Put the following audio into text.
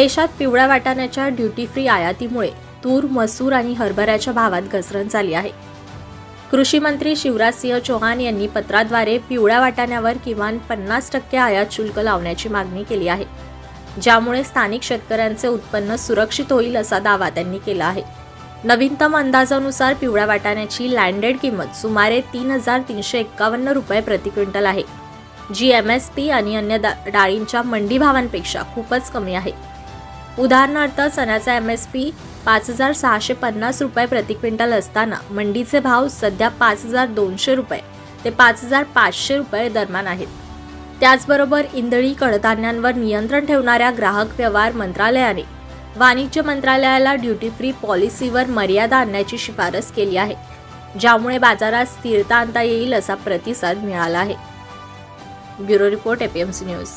देशात पिवळ्या वाटाण्याच्या ड्युटी फ्री आयातीमुळे तूर मसूर आणि हरभऱ्याच्या भावात घसरण झाली आहे. कृषी मंत्री शिवराजसिंह चौहान यांनी पत्राद्वारे पिवळ्या वाटाण्यावर किमान पन्नास टक्के आयात शुल्क लावण्याची मागणी केली आहे ज्यामुळे स्थानिक शेतकऱ्यांचे उत्पन्न सुरक्षित होईल असा दावा त्यांनी केला आहे. नवीनतम अंदाजानुसार पिवळ्या वाटाण्याची लँडेड किंमत सुमारे तीन हजार तीनशे एक्कावन्न रुपये प्रति क्विंटल आहे जी एम एस पी आणि अन्य दा- डाळींच्या मंडी भावांपेक्षा खूपच कमी आहे. उदाहरणार्थ चण्याचा एम एस पी पाच हजार सहाशे पन्नास रुपये प्रति क्विंटल असताना मंडीचे भाव सध्या पाच हजार दोनशे रुपये ते पाच हजार पाचशे रुपये दरम्यान आहेत. त्याचबरोबर इंधळी कडधान्यांवर नियंत्रण ठेवणाऱ्या ग्राहक व्यवहार मंत्रालयाने वाणिज्य मंत्रालयाला ड्युटी फ्री पॉलिसीवर मर्यादा आणण्याची शिफारस केली आहे ज्यामुळे बाजारात स्थिरता आणता येईल असा प्रतिसाद मिळाला आहे. Bureau report APMC news.